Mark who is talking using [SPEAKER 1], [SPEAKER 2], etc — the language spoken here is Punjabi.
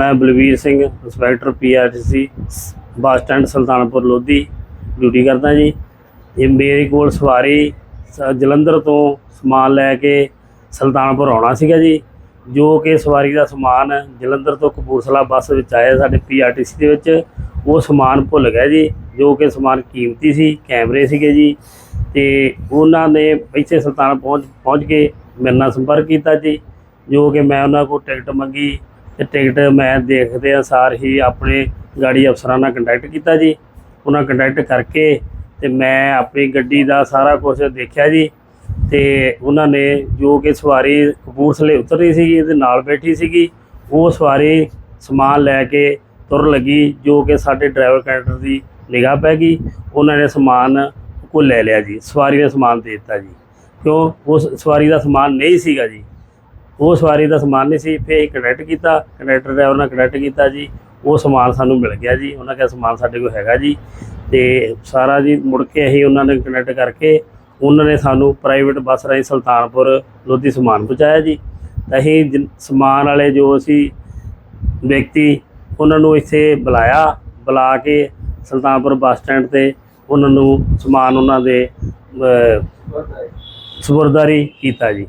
[SPEAKER 1] ਮੈਂ Balvir Singh, inspector PRTC bus stand Sultanpur Lodhi duty ਕਰਦਾ ਜੀ। ਇਹ ਮੇਰੇ ਕੋਲ ਸਵਾਰੀ, ਸ- ਜਲੰਧਰ ਤੋਂ ਸਮਾਨ ਲੈ ਕੇ ਸੁਲਤਾਨਪੁਰ ਆਉਣਾ ਸੀਗਾ ਜੀ। ਜੋ ਕਿ ਸਵਾਰੀ ਦਾ ਸਮਾਨ ਜਲੰਧਰ ਤੋਂ ਕਪੂਰਥਲਾ ਬੱਸ ਵਿੱਚ ਆਇਆ ਸਾਡੇ ਪੀਆਰਟੀਸੀ ਦੇ ਵਿੱਚ, ਉਹ ਸਮਾਨ ਭੁੱਲ ਗਿਆ ਜੀ। ਜੋ ਕਿ ਸਮਾਨ ਕੀਮਤੀ ਸੀ, ਕੈਮਰੇ ਸੀਗੇ ਜੀ। ਤੇ ਉਹਨਾਂ ਨੇ ਇੱਥੇ ਸੁਲਤਾਨ ਪਹੁੰਚ ਪਹੁੰਚ ਕੇ ਮੇਰੇ ਨਾਲ ਸੰਪਰਕ ਕੀਤਾ ਜੀ। ਜੋ ਕਿ ਮੈਂ ਉਹਨਾਂ ਕੋਲ ਟਿਕਟ ਮੰਗੀ ਤੇ ਟਿਕਟ ਮੈਂ ਦੇਖਦੇ ਆ ਸਾਰ ਹੀ ਆਪਣੇ ਗਾੜੀ ਅਫਸਰਾਂ ਨਾਲ ਕੰਟੈਕਟ ਕੀਤਾ ਜੀ। ਉਹਨਾਂ ਕੰਟੈਕਟ ਕਰਕੇ ਤੇ ਮੈਂ ਆਪਣੀ ਗੱਡੀ ਦਾ ਸਾਰਾ ਕੁਝ ਦੇਖਿਆ ਜੀ। ਤੇ ਉਹਨਾਂ ਨੇ ਜੋ ਕਿ ਸਵਾਰੀ ਕਪੂਰਥਲੇ ਉਤਰੀ ਰਹੀ ਸੀਗੀ, ਇਹਦੇ ਨਾਲ ਬੈਠੀ ਸੀਗੀ। ਉਹ ਸਵਾਰੀ ਸਮਾਨ ਲੈ ਕੇ ਤੁਰ ਲੱਗੀ, ਜੋ ਕਿ ਸਾਡੇ ਡਰਾਈਵਰ ਕੈਂਟਰ ਦੀ ਨਿਗਾਹ ਪੈ ਗਈ। ਉਹਨਾਂ ਨੇ ਸਮਾਨ ਕੋ ਲੈ ਲਿਆ ਜੀ, ਸਵਾਰੀ ਨੇ ਸਮਾਨ ਦੇ ਦਿੱਤਾ ਜੀ। ਕਿਉਂ? ਉਸ ਸਵਾਰੀ ਦਾ ਸਮਾਨ ਨਹੀਂ ਸੀਗਾ ਜੀ। ਉਹ ਸਵਾਰੀ ਦਾ ਸਮਾਨ ਨਹੀਂ ਸੀ ਫਿਰ ਕਨੈਕਟ ਕੀਤਾ ਕੰਡਕਟਰ ਡਰਾਈਵਰ ਨਾਲ ਕਨੈਕਟ ਕੀਤਾ ਜੀ। ਉਹ ਸਮਾਨ ਸਾਨੂੰ ਮਿਲ ਗਿਆ ਜੀ। ਉਹਨਾਂ ਕਿਹਾ ਸਮਾਨ ਸਾਡੇ ਕੋਲ ਹੈਗਾ ਜੀ। ਤੇ ਸਾਰਾ ਜੀ, ਮੁੜ ਕੇ ਅਸੀਂ ਉਹਨਾਂ ਨੇ ਕਨੈਕਟ ਕਰਕੇ ਉਹਨਾਂ ਨੇ ਸਾਨੂੰ ਪ੍ਰਾਈਵੇਟ ਬੱਸ ਰਾਹੀਂ ਸੁਲਤਾਨਪੁਰ ਲੋਧੀ ਸਮਾਨ ਪਹੁੰਚਾਇਆ ਜੀ। ਅਸੀਂ ਜਿਨ- ਸਮਾਨ ਵਾਲੇ ਜੋ ਅਸੀਂ ਵਿਅਕਤੀ ਉਹਨਾਂ ਨੂੰ ਇੱਥੇ ਬੁਲਾਇਆ, ਬੁਲਾ ਕੇ ਸੁਲਤਾਨਪੁਰ ਬੱਸ ਸਟੈਂਡ ਤੇ ਉਹਨਾਂ ਨੂੰ ਸਮਾਨ ਉਹਨਾਂ ਦੇ ਸਬਰਦਾਰੀ ਕੀਤਾ ਜੀ।